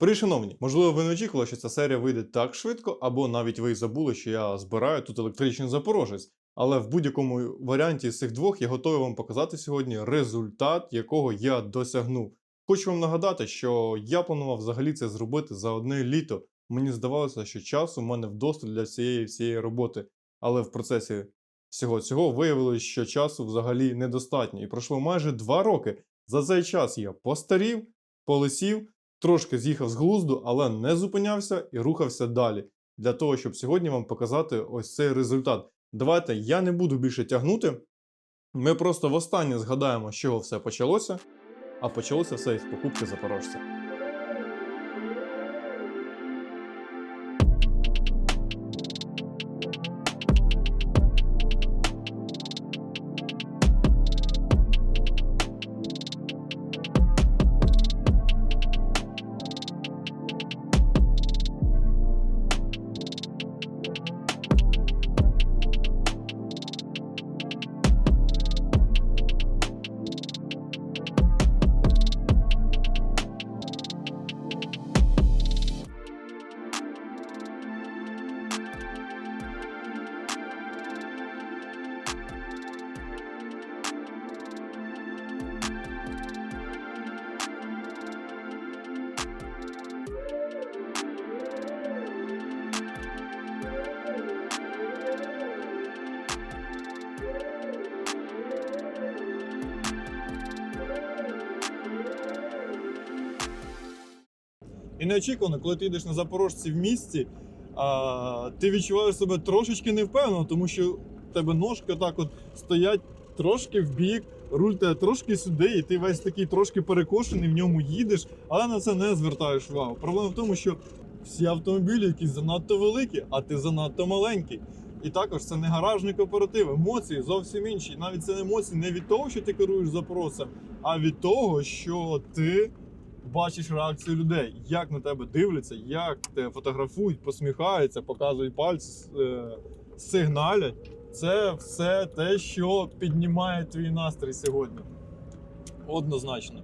Привіт, шановні! Можливо, ви не очікували, що ця серія вийде так швидко, або навіть ви й забули, що я збираю тут електричний запорожець. Але в будь-якому варіанті з цих двох я готовий вам показати сьогодні результат, якого я досягнув. Хочу вам нагадати, що я планував взагалі це зробити за одне літо. Мені здавалося, що часу в мене вдосталь для цієї всієї роботи, але в процесі всього цього виявилось, що часу взагалі недостатньо. І пройшло майже два роки. За цей час я постарів, полисів, трошки з'їхав з глузду, але не зупинявся і рухався далі. Для того, щоб сьогодні вам показати ось цей результат. Давайте я не буду більше тягнути. Ми просто востаннє згадаємо, з чого все почалося, а почалося все із покупки запорожця. І неочікувано, коли ти йдеш на запорожці в місті, а, ти відчуваєш себе трошечки невпевнено, тому що в тебе ножки так от стоять трошки в бік, руль тебе трошки сюди, і ти весь такий трошки перекошений, в ньому їдеш, але на це не звертаєш увагу. Проблема в тому, що всі автомобілі якісь занадто великі, а ти занадто маленький. І також це не гаражний кооператив, емоції зовсім інші. Навіть це емоції не від того, що ти керуєш запросом, а від того, що ти бачиш реакцію людей, як на тебе дивляться, як тебе фотографують, посміхаються, показують пальці, е, сигналять. Це все те, що піднімає твій настрій сьогодні. Однозначно.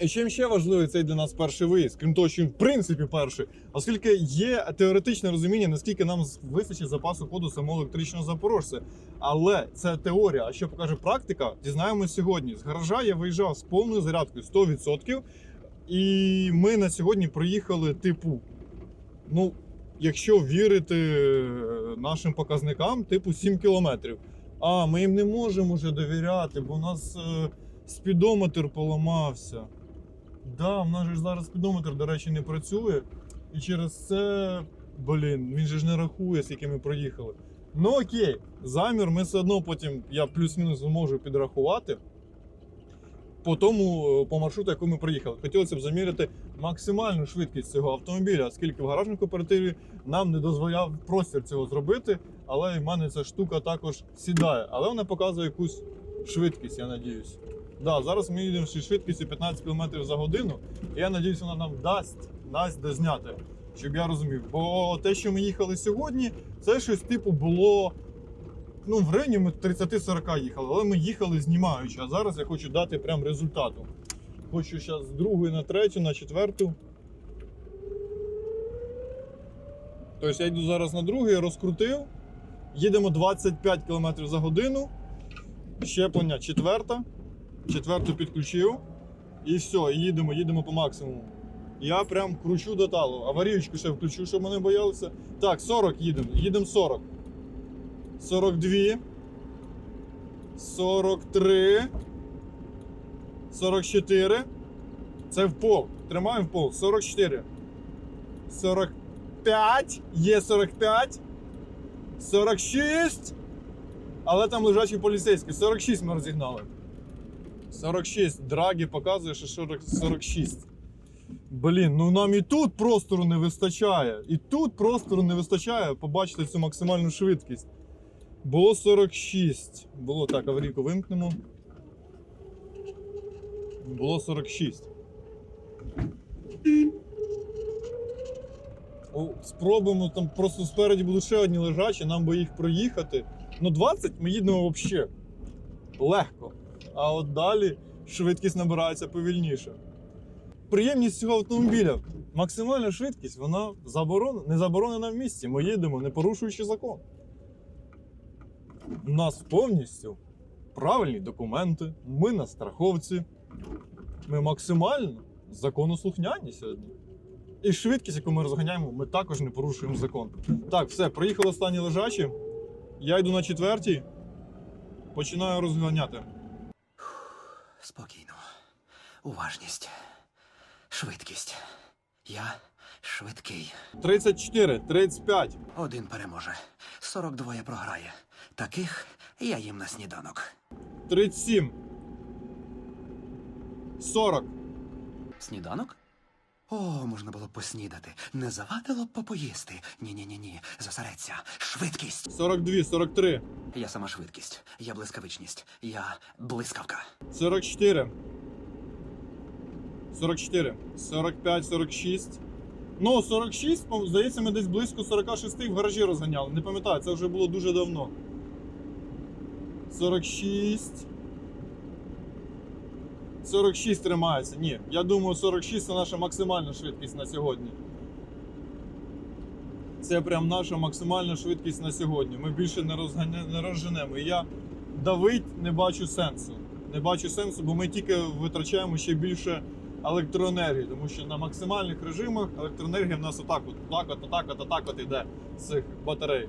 І чим ще важливий цей для нас перший виїзд, крім того, що він в принципі перший, оскільки є теоретичне розуміння, наскільки нам вистачить запасу ходу самого електричного запорожця. Але це теорія. А що покаже практика, дізнаємось сьогодні. З гаража я виїжджав з повною зарядкою 100%. І ми на сьогодні проїхали, типу, ну, якщо вірити е, нашим показникам, типу 7 кілометрів. А, ми їм не можемо вже довіряти, бо у нас е, спідометр поламався. Да, в нас же зараз спідометр, до речі, не працює. І через це, блін, він же ж не рахує, скільки ми проїхали. Ну окей, замір ми все одно потім, я плюс-мінус зможу підрахувати по тому по маршруту, яку ми проїхали. Хотілося б заміряти максимальну швидкість цього автомобіля, оскільки в гаражному кооперативі нам не дозволяв простір цього зробити. Але в мене ця штука також сідає. Але вона показує якусь швидкість, я надіюсь. Да, зараз ми їдемо зі швидкістю 15 км за годину. І я надіюсь, вона нам дасть, дасть де зняти, щоб я розумів. Бо те, що ми їхали сьогодні, це щось типу було ну, в районі ми 30-40 їхали, але ми їхали знімаючи. А зараз я хочу дати прям результату. Хочу зараз з другої на третю, на четверту. Тобто я йду зараз на другий, розкрутив. Їдемо 25 км за годину. Щеплення четверта. Четверту підключив. І все, їдемо, їдемо по максимуму. Я прям кручу до талу. Аварійку ще включу, щоб мене боялися. Так, 40 їдемо. Їдемо 40. 42, 43, 44. Це в пол. Тримаємо в пол. 44. 45. Є 45. 46. Але там лежачий поліцейський. 46 ми розігнали. 46. Драгі показує, що 40, 46. Блін, ну нам і тут простору не вистачає. І тут простору не вистачає побачити цю максимальну швидкість. Було 46. Було так, аварійку вимкнемо. Було 46. О, спробуємо там просто спереді будуть ще одні лежачі, нам би їх проїхати. Ну 20 ми їдемо взагалі легко. А от далі швидкість набирається повільніше. Приємність цього автомобіля. Максимальна швидкість, вона заборон... не заборонена в місті. Ми їдемо, не порушуючи закон. У нас повністю правильні документи, ми на страховці. Ми максимально законослухняні сьогодні. І швидкість, яку ми розганяємо, ми також не порушуємо закон. Так, все, приїхали останні лежачі. Я йду на четвертій, починаю розганяти. Спокійно. Уважність. Швидкість. Я швидкий. 34, 35. Один переможе. 42 програє. Таких я їм на сніданок. 37. 40. Сніданок? О, можна було б поснідати. Не завадило б попоїсти. Ні-ні-ні ні. Зосередься. Швидкість. 42, 43. Я сама швидкість. Я блискавичність. Я блискавка. 44. 44. 45, 46. Ну, 46, по- здається, ми десь близько 46 в гаражі розганяли. Не пам'ятаю, це вже було дуже давно. 46. 46 тримається. Ні, я думаю, 46 це наша максимальна швидкість на сьогодні. Це прям наша максимальна швидкість на сьогодні. Ми більше не, розганя... не розженемо. І я давить не бачу сенсу. Не бачу сенсу, бо ми тільки витрачаємо ще більше електроенергії, тому що на максимальних режимах електроенергія в нас отак, от, отак, от, отак, от, отак от іде з цих батарей.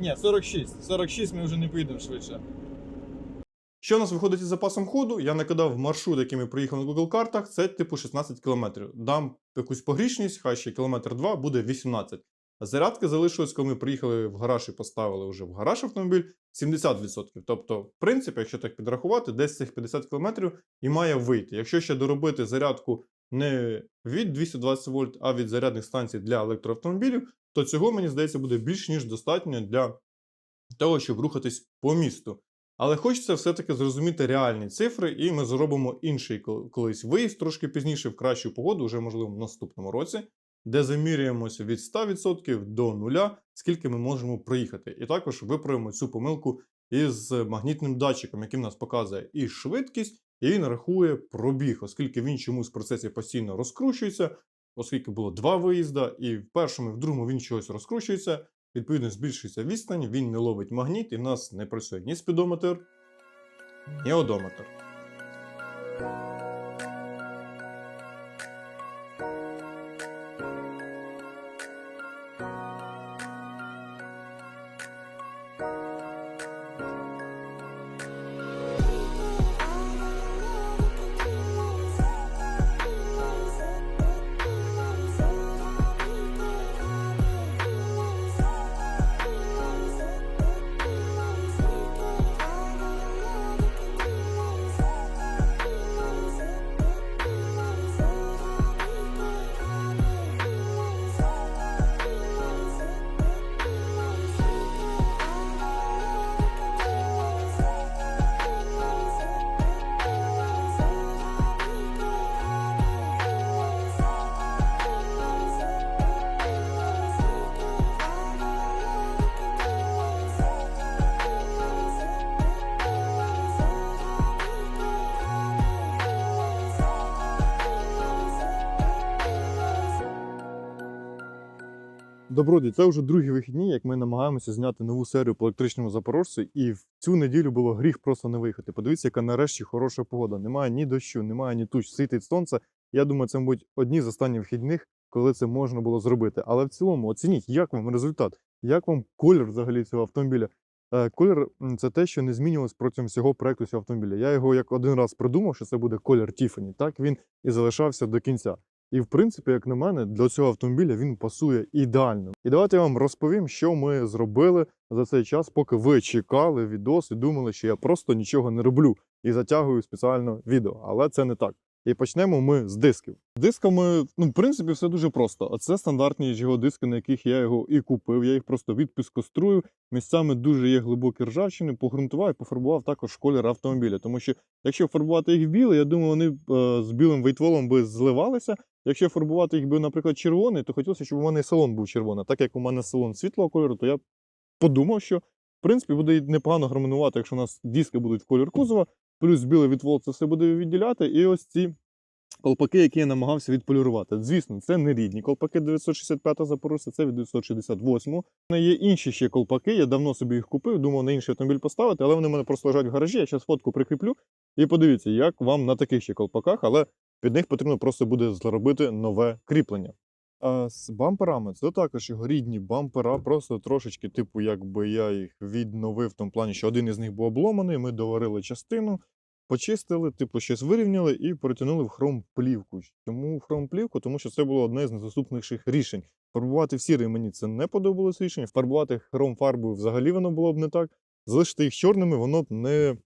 Ні, 46. 46 ми вже не поїдемо швидше. Що у нас виходить із запасом ходу? Я накидав маршрут, який ми приїхали на Google картах, це типу 16 км. Дам якусь погрішність, хай ще кілометр 2 буде 18. Зарядки залишилось, коли ми приїхали в гараж і поставили вже в гараж автомобіль 70%. Тобто, в принципі, якщо так підрахувати, десь цих 50 км і має вийти. Якщо ще доробити зарядку не від 220 вольт, а від зарядних станцій для електроавтомобілів, то цього, мені здається, буде більш ніж достатньо для того, щоб рухатись по місту. Але хочеться все-таки зрозуміти реальні цифри, і ми зробимо інший колись виїзд трошки пізніше в кращу погоду, вже можливо в наступному році, де заміряємося від 100% до нуля, скільки ми можемо проїхати. І також виправимо цю помилку із магнітним датчиком, який нас показує і швидкість, і він рахує пробіг, оскільки він чомусь в процесі постійно розкручується, оскільки було два виїзда, і в першому, і в другому він чогось розкручується. Відповідно, збільшується відстань, він не ловить магніт, і в нас не працює ні спідометр, ні одометр. Доброді, це вже другі вихідні, як ми намагаємося зняти нову серію по електричному запорожцю, і в цю неділю було гріх просто не виїхати. Подивіться, яка нарешті хороша погода. Немає ні дощу, немає ні туч, світить сонце. Я думаю, це, мабуть, одні з останніх вихідних, коли це можна було зробити. Але в цілому оцініть, як вам результат, як вам колір взагалі цього автомобіля. Е, Колір це те, що не змінювалось протягом всього проекту цього автомобіля. Я його як один раз придумав, що це буде колір Тіфані. Так він і залишався до кінця. І в принципі, як на мене, для цього автомобіля він пасує ідеально. І давайте я вам розповім, що ми зробили за цей час, поки ви чекали відос і думали, що я просто нічого не роблю і затягую спеціально відео. Але це не так. І почнемо ми з дисків. З дисками, ну, в принципі, все дуже просто. Оце стандартні його диски, на яких я його і купив. Я їх просто відпіскострую. Місцями дуже є глибокі ржавчини, погрунтував і пофарбував також колір автомобіля. Тому що якщо фарбувати їх в білий, я думаю, вони е, з білим вейтволом би зливалися. Якщо фарбувати їх би, наприклад, червоний, то хотілося, щоб у мене салон був червоний. Так як у мене салон світлого кольору, то я подумав, що в принципі буде непогано гармонувати, якщо у нас диски будуть в колір кузова, плюс білий відвол це все буде відділяти. І ось ці колпаки, які я намагався відполірувати. Звісно, це не рідні колпаки 965 запорожця, це від 968. У мене є інші ще колпаки, я давно собі їх купив, думав на інший автомобіль поставити, але вони в мене просто лежать в гаражі. Я зараз фотку прикріплю і подивіться, як вам на таких ще колпаках, але під них потрібно просто буде зробити нове кріплення. А з бамперами це також його рідні бампера, просто трошечки, типу, якби я їх відновив в тому плані, що один із них був обломаний, ми доварили частину, почистили, типу, щось вирівняли і перетягнули в хром-плівку. Чому в хром-плівку? Тому що це було одне з найдоступніших рішень. Фарбувати в сірий мені це не подобалось рішення. Фарбувати хром фарбою взагалі воно було б не так. Залишити їх чорними, воно б не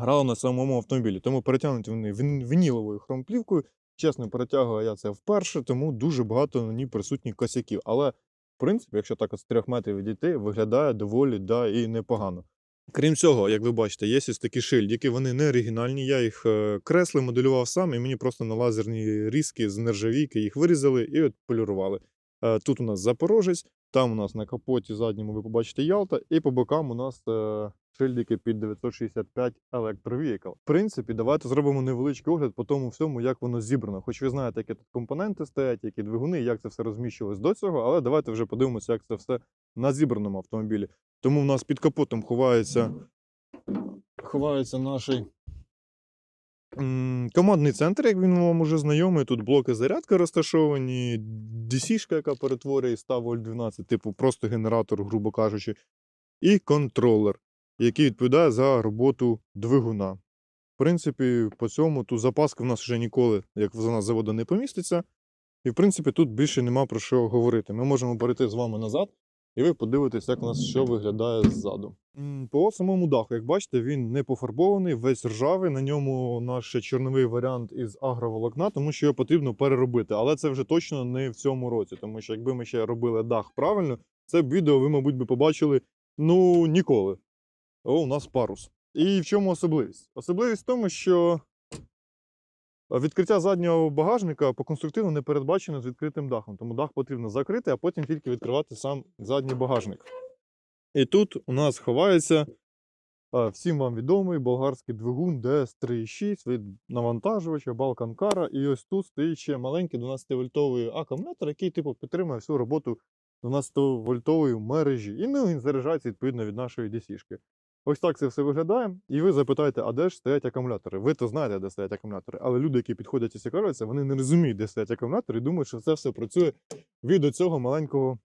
грало на самому автомобілі. Тому перетягнуті вони він- вініловою хромплівкою. Чесно, перетягую я це вперше, тому дуже багато на ній присутні косяків. Але, в принципі, якщо так з трьох метрів відійти, виглядає доволі да, і непогано. Крім цього, як ви бачите, є ось такі шильдики, вони не оригінальні. Я їх е, креслив, моделював сам, і мені просто на лазерні різки з нержавійки їх вирізали і от полірували. Е, Тут у нас Запорожець, там у нас на капоті задньому ви побачите Ялта, і по бокам у нас е, шильдики під 965 Electro В принципі, давайте зробимо невеличкий огляд по тому всьому, як воно зібрано. Хоч ви знаєте, які тут компоненти стоять, які двигуни, як це все розміщувалось до цього, але давайте вже подивимося, як це все на зібраному автомобілі. Тому в нас під капотом ховається, ховається наш командний центр, як він вам уже знайомий. Тут блоки зарядки розташовані, DC-шка, яка перетворює 100 вольт 12, типу просто генератор, грубо кажучи, і контролер, який відповідає за роботу двигуна. В принципі, по цьому тут запаска в нас вже ніколи, як за нас заводу, не поміститься. І, в принципі, тут більше нема про що говорити. Ми можемо перейти з вами назад, і ви подивитесь, як у нас що виглядає ззаду. По самому даху, як бачите, він не пофарбований, весь ржавий. На ньому наш чорновий варіант із агроволокна, тому що його потрібно переробити. Але це вже точно не в цьому році, тому що якби ми ще робили дах правильно, це б відео ви, мабуть, би побачили ну ніколи. О, у нас парус. І в чому особливість? Особливість в тому, що е, відкриття заднього багажника по конструктиву не передбачено з відкритим дахом. Тому дах потрібно закрити, а потім тільки відкривати сам задній багажник. І тут у нас ховається е, всім вам відомий болгарський двигун DS3.6 від навантажувача Kara. І ось тут стоїть ще маленький 12-вольтовий акумулятор, який типу підтримує всю роботу 12-вольтової мережі. І ну, він заряджається відповідно від нашої DC-шки. Ось так це все виглядає. І ви запитаєте, а де ж стоять акумулятори? Ви то знаєте, де стоять акумулятори, але люди, які підходять і цікавляться, вони не розуміють, де стоять акумулятори, і думають, що це все працює від цього маленького,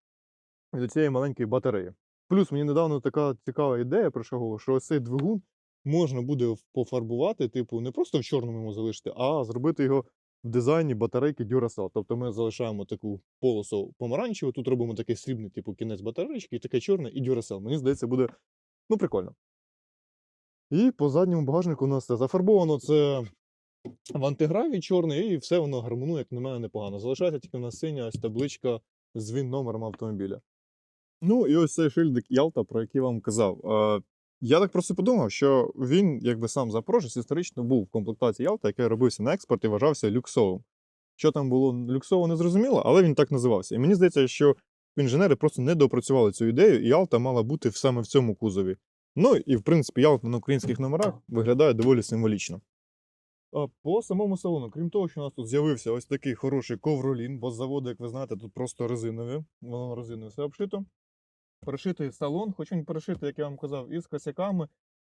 від цієї маленької батареї. Плюс мені недавно така цікава ідея голову, що ось цей двигун можна буде пофарбувати, типу, не просто в чорному йому залишити, а зробити його в дизайні батарейки Duracell. Тобто ми залишаємо таку полосу помаранчеву, тут робимо такий срібний, типу, кінець батарейки, і таке чорне, і Duracell. Мені здається, буде ну, прикольно. І по задньому багажнику у нас це зафарбовано це в антигравій чорний, і все воно гармонує, як на мене, непогано. Залишається тільки в нас синя ось табличка з він номером автомобіля. Ну, і ось цей шильдик Ялта, про який вам казав. Я так просто подумав, що він, якби сам Запорожець, історично був в комплектації Ялта, який робився на експорт і вважався люксовим. Що там було люксово, не зрозуміло, але він так називався. І мені здається, що інженери просто не допрацювали цю ідею, і Ялта мала бути саме в цьому кузові. Ну і в принципі, Ялта на українських номерах виглядає доволі символічно. А По самому салону, крім того, що у нас тут з'явився ось такий хороший ковролін, бо з заводу, як ви знаєте, тут просто резинові, воно резиною все обшито. Перешитий салон, хоч він перешитий, як я вам казав, із косяками.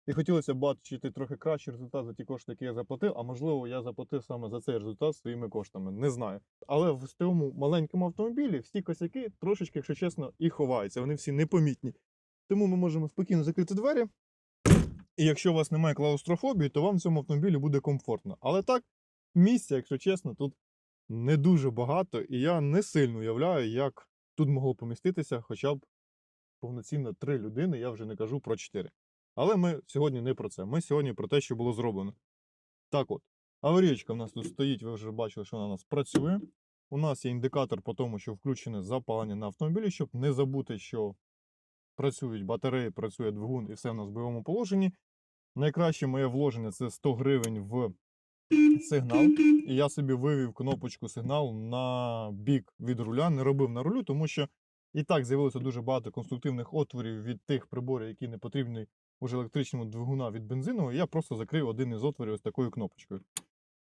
І хотілося б бачити трохи кращий результат за ті кошти, які я заплатив, а можливо, я заплатив саме за цей результат своїми коштами. Не знаю. Але в цьому маленькому автомобілі всі косяки трошечки, якщо чесно, і ховаються. Вони всі непомітні. Тому ми можемо спокійно закрити двері. І якщо у вас немає клаустрофобії, то вам в цьому автомобілі буде комфортно. Але так, місця, якщо чесно, тут не дуже багато, і я не сильно уявляю, як тут могло поміститися хоча б повноцінно три людини, я вже не кажу про чотири. Але ми сьогодні не про це. Ми сьогодні про те, що було зроблено. Так от, аварійка в нас тут стоїть, ви вже бачили, що вона у нас працює. У нас є індикатор по тому, що включене запалення на автомобілі, щоб не забути, що працюють батареї, працює двигун і все в нас в бойовому положенні. Найкраще моє вложення це 100 гривень в сигнал. І я собі вивів кнопочку сигнал на бік від руля, не робив на рулю, тому що і так з'явилося дуже багато конструктивних отворів від тих приборів, які не потрібні уже електричному двигуна від бензинового. Я просто закрив один із отворів ось такою кнопочкою.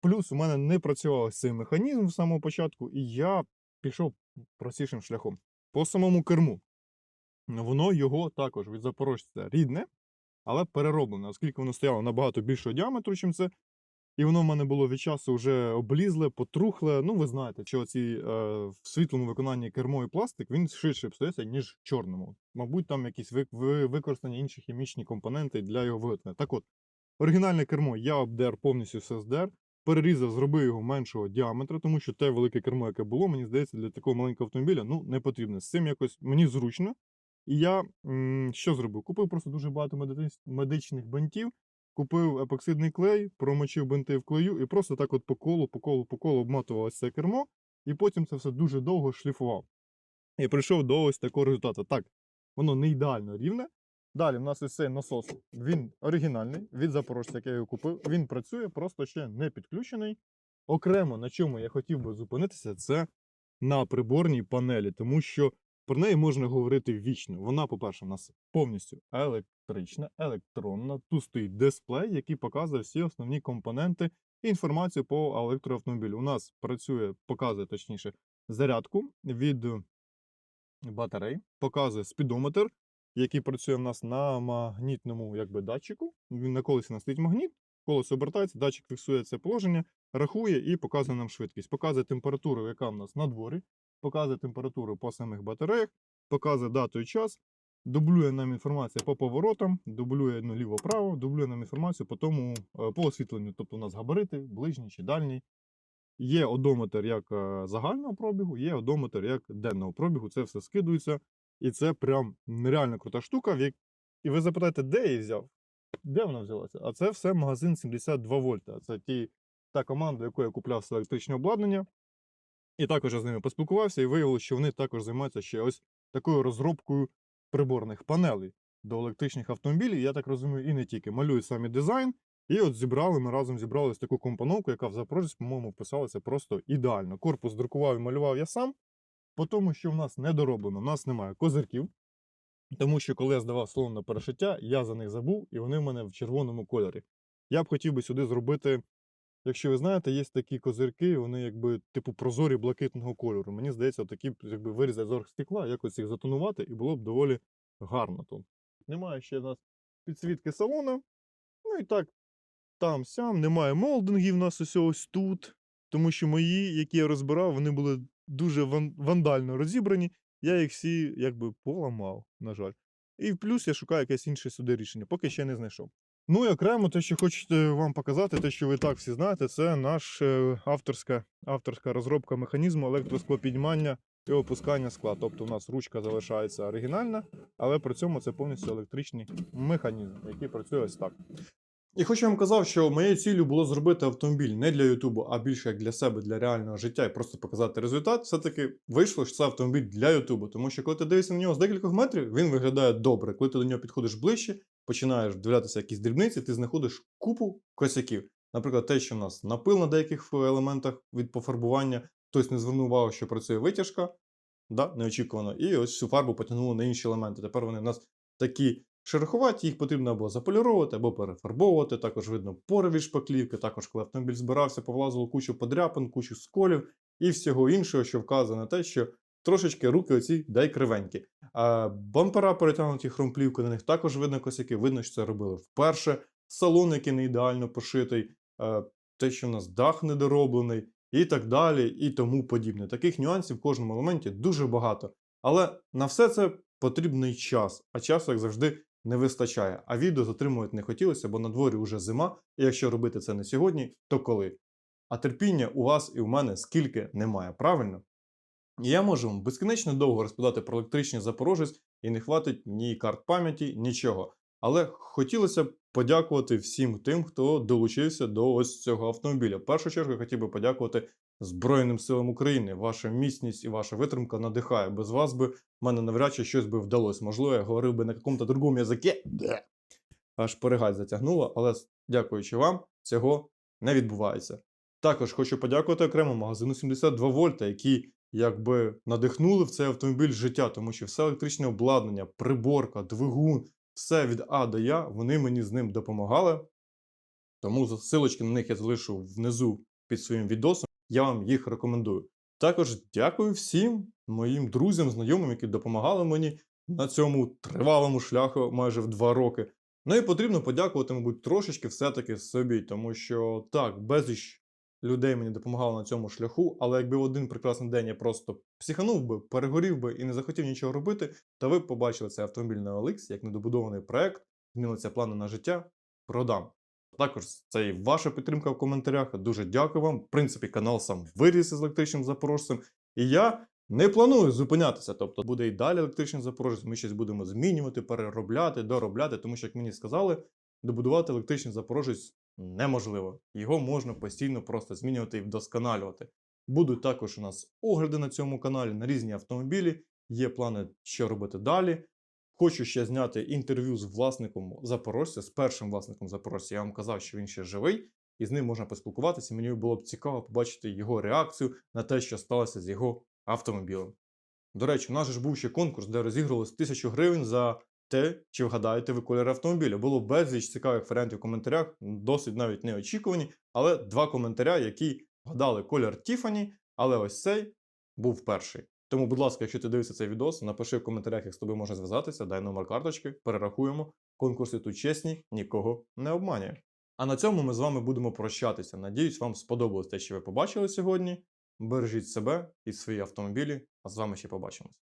Плюс у мене не працював цей механізм з самого початку, і я пішов простішим шляхом. По самому керму. Воно його також від запорожця рідне, але перероблене, оскільки воно стояло набагато більшого діаметру, ніж це. І воно в мене було від часу вже облізле, потрухле. Ну, ви знаєте, що ці е, в світлому виконанні кермо і пластик він ширше псується, ніж чорному. Мабуть, там якісь ви, ви, використані інші хімічні компоненти для його виготовлення. Так от, оригінальне кермо я обдер повністю все здер, перерізав, зробив його меншого діаметра, тому що те велике кермо, яке було, мені здається, для такого маленького автомобіля ну, не потрібно. З цим якось мені зручно. І я що зробив? Купив просто дуже багато медичних бантів, купив епоксидний клей, промочив бинти в клею і просто так от по колу, по колу, по колу обматував ось це кермо, і потім це все дуже довго шліфував. І прийшов до ось такого результату. Так, воно не ідеально рівне. Далі в нас ось цей насос. Він оригінальний від запорожця, як я його купив. Він працює, просто ще не підключений. Окремо, на чому я хотів би зупинитися, це на приборній панелі, тому що про неї можна говорити вічно. Вона, по-перше, в нас повністю електрична, електронна. Тут стоїть дисплей, який показує всі основні компоненти і інформацію по електроавтомобілю. У нас працює, показує точніше, зарядку від батарей, показує спідометр, який працює в нас на магнітному якби, датчику. Він на колесі у нас стоїть магніт, колесо обертається, датчик фіксує це положення, рахує і показує нам швидкість. Показує температуру, яка в нас на дворі, показує температуру по самих батареях, показує дату і час, дублює нам інформацію по поворотам, дублює ну, ліво-право, дублює нам інформацію по тому е, по освітленню. Тобто у нас габарити, ближній чи дальній. Є одометр як е, загального пробігу, є одометр як денного пробігу. Це все скидується. І це прям нереально крута штука. в як- І ви запитаєте, де я її взяв? Де вона взялася? А це все магазин 72 вольта. Це ті, та команда, яку я купляв все електричне обладнання. І також я з ними поспілкувався, і виявилося, що вони також займаються ще ось такою розробкою приборних панелей до електричних автомобілів. Я так розумію, і не тільки малюють самі дизайн. І от зібрали, ми разом зібрали ось таку компоновку, яка в Запорожці, по-моєму, вписалася просто ідеально. Корпус друкував і малював я сам, по тому, що в нас не дороблено, в нас немає козирків. Тому що коли я здавав салон на перешиття, я за них забув, і вони в мене в червоному кольорі. Я б хотів би сюди зробити, якщо ви знаєте, є такі козирки, вони якби типу прозорі блакитного кольору. Мені здається, такі якби вирізати з оргстекла, якось їх затонувати, і було б доволі гарно тут. Немає ще в нас підсвітки салону. Ну і так, там сям, немає молдингів у нас ось ось тут. Тому що мої, які я розбирав, вони були дуже ван- вандально розібрані. Я їх всі якби поламав, на жаль. І плюс я шукаю якесь інше сюди рішення, поки ще не знайшов. Ну і окремо, те, що хочете вам показати, те, що ви так всі знаєте, це наш е, авторська, авторська розробка механізму електросклопіднімання і опускання скла. Тобто у нас ручка залишається оригінальна, але при цьому це повністю електричний механізм, який працює ось так. І хоч я вам казав, що моєю ціллю було зробити автомобіль не для Ютубу, а більше як для себе, для реального життя і просто показати результат, все-таки вийшло, що це автомобіль для Ютубу. Тому що коли ти дивишся на нього з декількох метрів, він виглядає добре. Коли ти до нього підходиш ближче, починаєш дивлятися якісь дрібниці, ти знаходиш купу косяків. Наприклад, те, що в нас напил на деяких елементах від пофарбування, хтось не звернув увагу, що працює витяжка, да, неочікувано, і ось всю фарбу потягнуло на інші елементи. Тепер вони в нас такі шероховаті, їх потрібно або заполіровувати, або перефарбовувати. Також видно пори від шпаклівки. Також, коли автомобіль збирався, повлазило кучу подряпин, кучу сколів і всього іншого, що вказує на те, що трошечки руки оці дай кривенькі. А бампера перетягнуті хромплівкою, на них також видно косяки. Видно, що це робили вперше. Салон, який не ідеально пошитий, те, що в нас дах недороблений, і так далі, і тому подібне. Таких нюансів в кожному елементі дуже багато. Але на все це потрібний час, а часу, як завжди, не вистачає. А відео затримувати не хотілося, бо на дворі вже зима, і якщо робити це не сьогодні, то коли? А терпіння у вас і у мене скільки немає, правильно? Я можу безкінечно довго розповідати про електричний запорожець і не хватить ні карт пам'яті, нічого. Але хотілося б подякувати всім тим, хто долучився до ось цього автомобіля. В першу чергу я хотів би подякувати Збройним силам України. Ваша міцність і ваша витримка надихає. Без вас би в мене навряд чи щось би вдалося. Можливо, я говорив би на якомусь другому язикі. Аж перегать затягнуло, але дякуючи вам, цього не відбувається. Також хочу подякувати окремо магазину 72 вольта, які якби надихнули в цей автомобіль життя, тому що все електричне обладнання, приборка, двигун, все від А до Я, вони мені з ним допомагали. Тому за- силочки на них я залишу внизу під своїм відосом. Я вам їх рекомендую. Також дякую всім моїм друзям, знайомим, які допомагали мені на цьому тривалому шляху майже в два роки. Ну і потрібно подякувати, мабуть, трошечки все-таки собі, тому що так, безліч людей мені допомагало на цьому шляху, але якби в один прекрасний день я просто психанув би, перегорів би і не захотів нічого робити, то ви б побачили цей автомобіль на OLX як недобудований проект, змінилися плани на життя, продам. Також це і ваша підтримка в коментарях. Дуже дякую вам. В принципі, канал сам виріс із електричним запорожцем. І я не планую зупинятися. Тобто буде і далі електричний запорожець. Ми щось будемо змінювати, переробляти, доробляти, тому що, як мені сказали, добудувати електричний запорожець неможливо. Його можна постійно просто змінювати і вдосконалювати. Будуть також у нас огляди на цьому каналі на різні автомобілі. Є плани, що робити далі. Хочу ще зняти інтерв'ю з власником Запорожця, з першим власником Запорожця. Я вам казав, що він ще живий, і з ним можна поспілкуватися. Мені було б цікаво побачити його реакцію на те, що сталося з його автомобілем. До речі, у нас ж був ще конкурс, де розігрувалось 1000 гривень за те, чи вгадаєте ви колір автомобіля. Було безліч цікавих варіантів в коментарях, досить навіть неочікувані, але два коментаря, які вгадали колір Тіфані, але ось цей був перший. Тому, будь ласка, якщо ти дивишся цей відос, напиши в коментарях, як з тобою можна зв'язатися, дай номер карточки, перерахуємо. Конкурси тут чесні, нікого не обманює. А на цьому ми з вами будемо прощатися. Надіюсь, вам сподобалось те, що ви побачили сьогодні. Бережіть себе і свої автомобілі, а з вами ще побачимось.